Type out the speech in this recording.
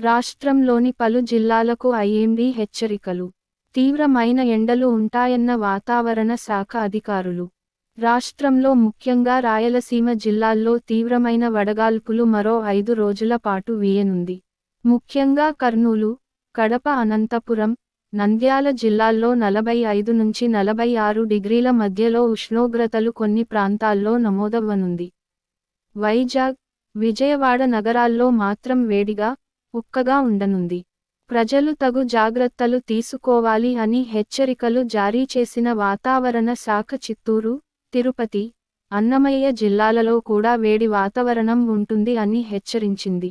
రాష్ట్రంలోని పలు జిల్లాలకు ఐఎండీ హెచ్చరికలు. తీవ్రమైన ఎండలు ఉంటాయన్న వాతావరణ శాఖ అధికారులు. రాష్ట్రంలో ముఖ్యంగా రాయలసీమ జిల్లాల్లో తీవ్రమైన వడగాల్పులు మరో ఐదు రోజుల పాటు వీయనుంది. ముఖ్యంగా కర్నూలు కడప అనంతపురం నంద్యాల జిల్లాల్లో నలభై ఐదు నుంచి నలభై ఆరు డిగ్రీల మధ్యలో ఉష్ణోగ్రతలు కొన్ని ప్రాంతాల్లో నమోదవ్వనుంది. వైజాగ్ విజయవాడ నగరాల్లో మాత్రం వేడిగా ఉక్కగా ఉండనుంది. ప్రజలు తగు జాగ్రత్తలు తీసుకోవాలి అని హెచ్చరికలు జారీ చేసిన వాతావరణ శాఖ చిత్తూరు తిరుపతి అన్నమయ్య జిల్లాలలో కూడా వేడి వాతావరణం ఉంటుంది అని హెచ్చరించింది.